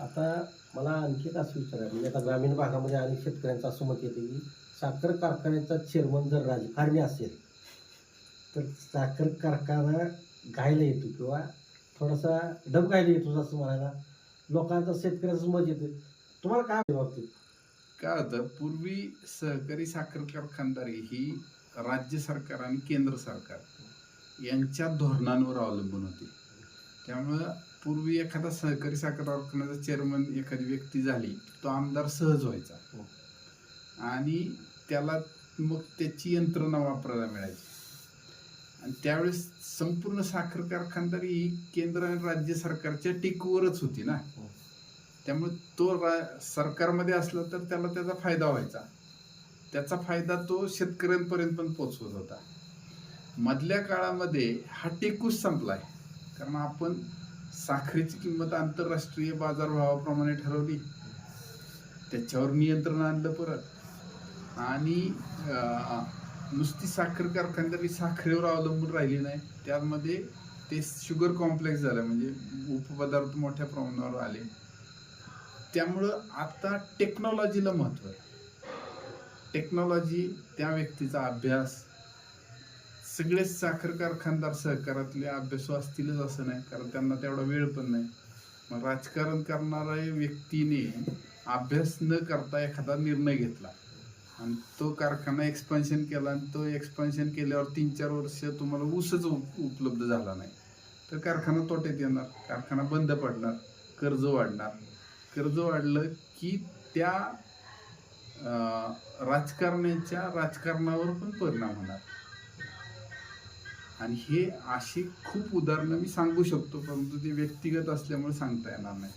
आता मला आणखी एक असं विचारायचं म्हणजे आता ग्रामीण भागामध्ये अनेक शेतकऱ्यांचं असं मत येते की साखर कारखान्याचा चेअरमन जर राजकारणी असेल तर साखर कारखाना गायला येतो किंवा थोडासा डब गायला येतो असं म्हणायला लोकांचं शेतकऱ्याचं मत येतं. तुम्हाला काय वाटतं बाबतीत? काय होतं? पूर्वी सहकारी साखर कारखानदारी ही राज्य सरकार आणि केंद्र सरकार यांच्या धोरणांवर अवलंबून होती. त्यामुळं पूर्वी एखादा सहकारी साखर कारखान्याचा चेअरमन एखादी व्यक्ती झाली तो आमदार सहज व्हायचा. हो. आणि त्याला मग त्याची यंत्रणा वापरायला मिळायची. आणि त्यावेळेस संपूर्ण साखर कारखानदारी ही केंद्र आणि राज्य सरकारच्या टिकूवरच होती ना. हो. त्यामुळे तो रा- सरकारमध्ये असला तर त्याला त्याचा फायदा व्हायचा. त्याचा फायदा तो शेतकऱ्यांपर्यंत पण पोचवत होता. मधल्या काळामध्ये हा टेकूच संपलाय. कारण आपण साखरेची किंमत आंतरराष्ट्रीय बाजारभावाप्रमाणे ठरवली. त्याच्यावर नियंत्रण आणलं परत. आणि नुसती साखर कारखानदारी साखरेवर अवलंबून राहिली नाही. त्यामध्ये ते शुगर कॉम्प्लेक्स झालं म्हणजे उपपदार्थ मोठ्या प्रमाणावर आले. त्यामुळं आता टेक्नॉलॉजीला महत्त्व आहे. टेक्नॉलॉजी त्या व्यक्तीचा अभ्यास सगळेच साखर कारखानदार सहकारातले अभ्यासू असतीलच असं नाही कारण त्यांना तेवढा वेळ पण नाही. मग राजकारण करणाऱ्या व्यक्तीने अभ्यास न करता एखादा निर्णय घेतला. आणि तो कारखाना एक्सपान्शन केला आणि तो एक्सपान्शन केल्यावर तीन चार वर्ष तुम्हाला ऊसच उप- उपलब्ध झाला नाही. तर कारखाना तोट्यात येणार कारखाना बंद पडणार कर्ज वाढणार. कर्ज वाढलं की त्या राजकारण्याच्या राजकारणावर पण परिणाम होणार. आणि हे अशी खूप उदाहरणं मी सांगू शकतो परंतु ते व्यक्तिगत असल्यामुळे सांगता येणार नाही.